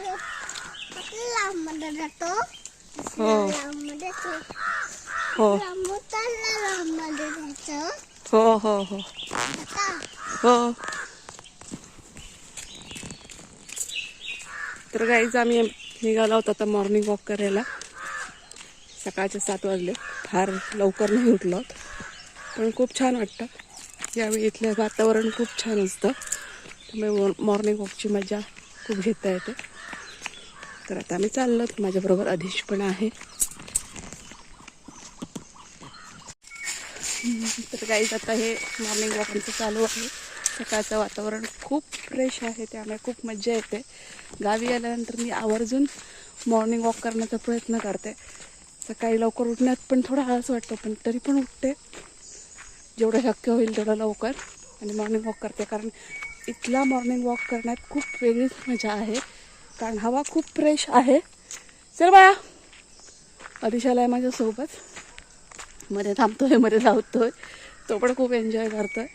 लांबमध्ये जातो हो. लांबमध्ये हो. लांबताना लांबमध्ये जायचं हो हो हो. आता. हो. तर गाईच आम्ही निघालो होतो आता मॉर्निंग वॉक करायला. सकाळचे सात वाजले. फार लवकर नाही उठलो पण खूप छान वाटतं. यावेळी इथलं वातावरण खूप छान असतं. त्यामुळे मॉर्निंग वॉकची मजा घेता येते. तर आता आम्ही चाललो माझ्याबरोबर अधिश पण आहे. तर काहीच आता हे मॉर्निंग वॉक आमचं चालू आहे. सकाळचं वातावरण खूप फ्रेश आहे. त्यामुळे खूप मजा येते. गावी आल्यानंतर मी आवर्जून मॉर्निंग वॉक करण्याचा प्रयत्न करते. सकाळी लवकर उठण्यात पण थोडा आळस वाटतो पण तरी पण उठते. जेवढं शक्य होईल तेवढं लवकर आणि मॉर्निंग वॉक करते. कारण इथला मॉर्निंग वॉक करण्यात खूप वेगळीच मजा आहे. कारण हवा खूप फ्रेश आहे. चल बाया अतिशाला आहे माझ्यासोबत. मध्ये थांबतोयमध्ये धावतोय. तो पण खूप एन्जॉय करतोय.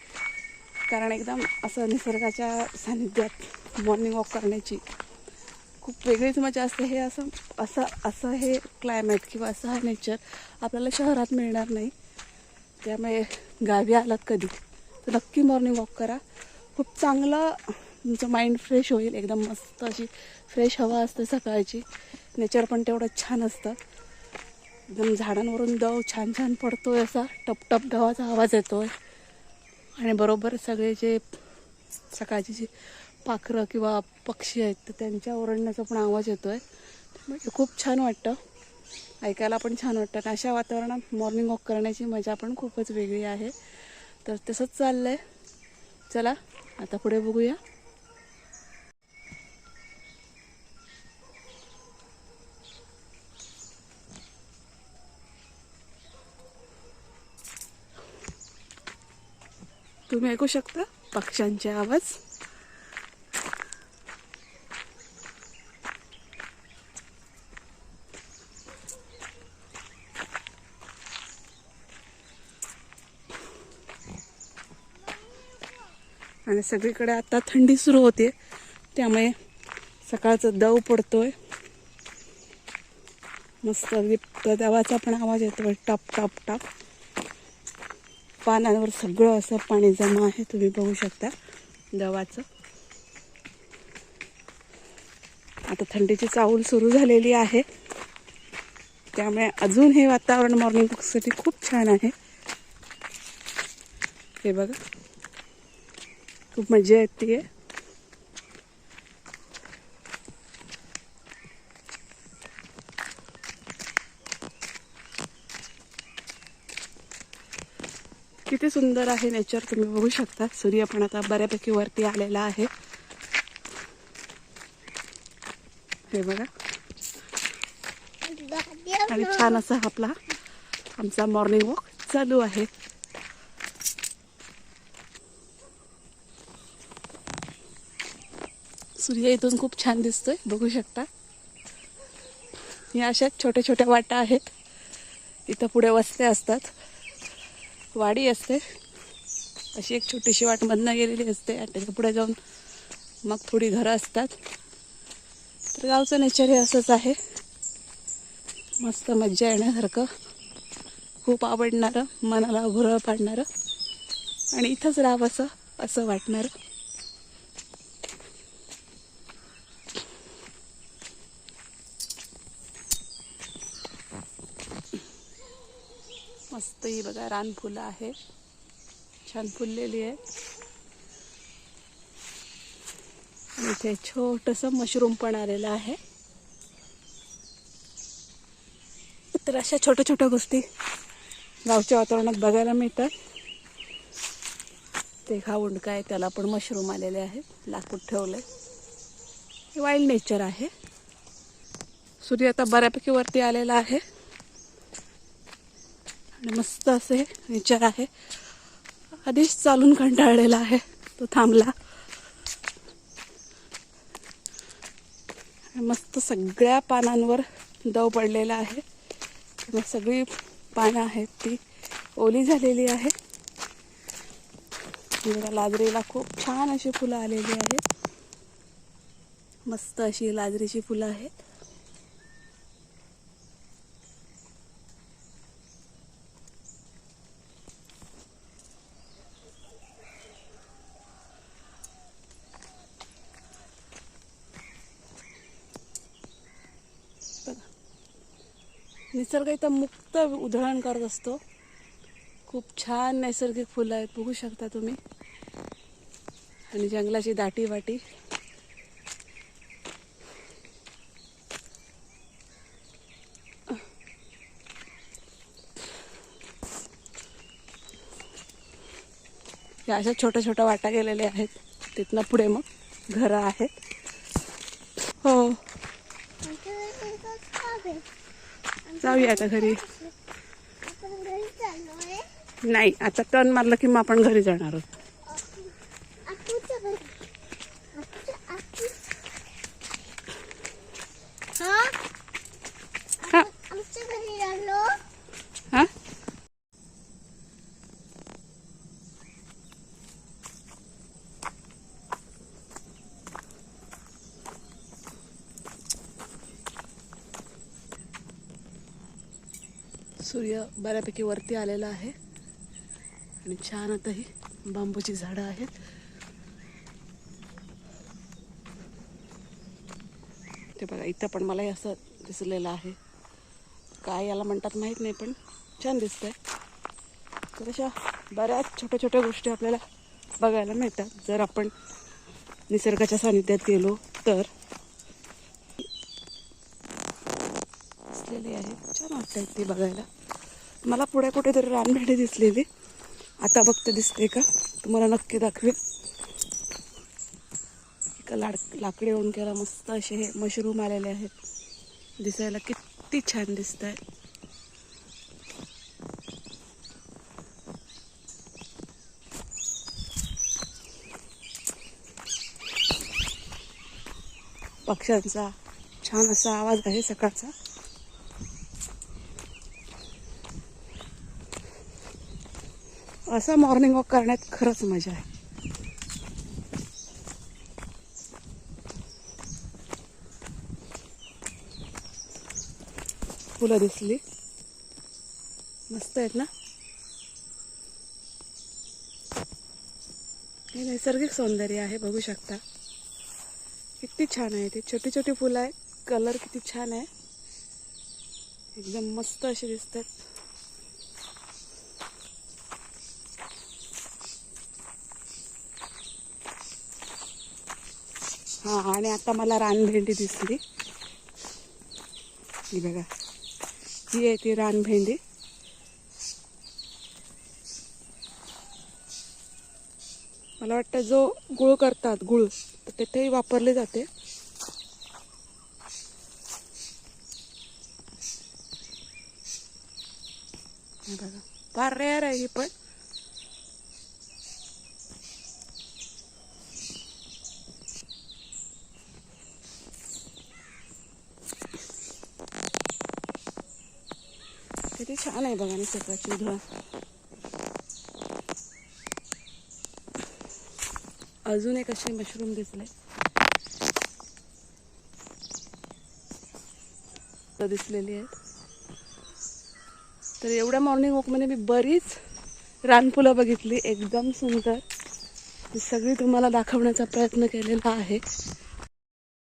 कारण एकदम असं निसर्गाच्या सानिध्यात मॉर्निंग वॉक करण्याची खूप वेगळीच मजा असते. हे असं असं असं हे क्लायमेट किंवा असं हा नेचर आपल्याला शहरात मिळणार नाही. त्यामुळे गावी आलात कधी तर नक्की मॉर्निंग वॉक करा. खूप चांगलं तुमचं माइंड फ्रेश होईल एकदम मस्त अशी फ्रेश हवा असते सकाळची. नेचर पण तेवढं छान असतं. एकदम झाडांवरून दव छान छान पडतोय असा. टपटप दवाचा आवाज येतो आहे आणि बरोबर सगळे जे सकाळची जी पाखरं किंवा पक्षी आहेत तर त्यांच्या ओरडण्याचा पण आवाज येतोय. म्हणजे खूप छान वाटतं. ऐकायला पण छान वाटतं. आणि अशा वातावरणात मॉर्निंग वॉक करण्याची मजा पण खूपच वेगळी आहे. तर तसंच चाललं आहे चला आता पुढे बघूया. तुम्ही ऐकू शकता पक्ष्यांचे आवाज. आणि सगळीकडे आता थंडी सुरू होते त्यामुळे सकाळचं दव पडतोय. मस्त अगदी त्या दवाचा पण आवाज येतोय. टप टप टप. पानांवर सगळं असं पाणी जमा आहे. तुम्ही बघू शकता दवाचं. आता थंडीची चाहूल सुरू झालेली आहे. त्यामुळे अजून हे वातावरण मॉर्निंग बुकसाठी खूप छान आहे. हे बघा. खूप मजा येते. किती सुंदर आहे नेचर तुम्ही बघू शकता. सूर्य पण आता बऱ्यापैकी वरती आलेला आहे. हे बघा. आणि छान असा आपला आमचा मॉर्निंग वॉक चालू आहे. सूर्य इथून खूप छान दिसतोय बघू शकता. या अशा छोट्या छोट्या वाटा आहेत. इथं पुढे वस्त्या असतात. वाडी असते. अशी एक छोटीशी वाट मधनं गेलेली असते. आणि त्याच्या पुढे जाऊन मग थोडी घरं असतात. तर गावचं नेचर हे असंच आहे. मस्त मज्जा येण्यासारखं. खूप आवडणारं मनाला भुरळ पाडणारं. आणि इथंच राहावं असं असं वाटणारं. मस्त ही बघा रानफुलं आहे. छान फुललेली आहे. इथे छोटस मशरूम पण आलेलं आहे. तर अशा छोट्या छोट्या गोष्टी गावच्या वातावरणात बघायला मिळतात. ते घा उंडका आहे त्याला पण मशरूम आलेले आहेत लाकूड ठेवलंय. हे वाईल्ड नेचर आहे. सूर्य आता बऱ्यापैकी वरती आलेला आहे. आणि मस्त असे नेचर आहे. आधीच चालून कंटाळलेला आहे. तो थांबला. मस्त सगळ्या पानांवर दव पडलेला आहे. मग सगळी पानं आहेत ती. ओली झालेली आहे. लाजरीला खूप छान अशी फुलं आलेली आहेत. मस्त अशी लाजरीची फुलं आहेत. निसर्ग इथं मुक्त उधळण करत असतो. खूप छान नैसर्गिक फुलं आहेत बघू शकता तुम्ही. आणि जंगलाची दाटी वाटी या अशा छोट्या छोट्या वाटा गेलेल्या आहेत. तिथनं पुढे मग घरं आहेत. हो. जाऊया आता घरी. नाही आता टर्न मारलं की मग आपण घरी जाणार आहोत आतूच्या घरी आतूच्या आतू हा हा आमच्या घरी आलो हा सूर्य बऱ्यापैकी वरती आलेला आहे. आणि छान आता ही बांबूची झाडं आहेत. ते बघा इथं पण मलाही असं दिसलेलं आहे. काय याला म्हणतात माहीत नाही पण छान दिसतंय. तर अशा बऱ्याच छोट्या छोट्या गोष्टी आपल्याला बघायला मिळतात. जर आपण निसर्गाच्या सानिध्यात गेलो तर दिसलेली आहे. छान वाटतंय ती बघायला. मला पुढे कुठेतरी रानभेडे दिसलेली. आता बघते दिसते का? तुम्हाला नक्की दाखवेल एका लाड लाकडी ओंडक्याला मस्त असे हे मशरूम आलेले आहेत. दिसायला किती छान दिसत आहे पक्ष्यांचा छान असा आवाज आहे सकाळचा. असं मॉर्निंग वॉक करण्यात खरंच मजा आहे. फुलं दिसली. मस्त आहेत ना? हे नैसर्गिक सौंदर्य आहे बघू शकता. किती छान आहे ते. छोटी छोटी फुलं आहेत. कलर किती छान आहे. एकदम मस्त असे दिसतात. हा आणि आता मला रानभेंडी दिसली. ही बघा. ही आहे ती रानभेंडी मला वाटतं जो गुळ करतात गुळ तर तिथेही वापरले जाते. बघा. फार रेअर आहे ही पण. किती छान आहे बघा निसर्गाची धुळा अजून एक असे मशरूम दिसले तर दिसलेली आहेत. तर एवढ्या मॉर्निंग वॉकमध्ये मी बरीच रानफुलं बघितली. एकदम सुंदर. सगळी तुम्हाला दाखवण्याचा प्रयत्न केलेला आहे.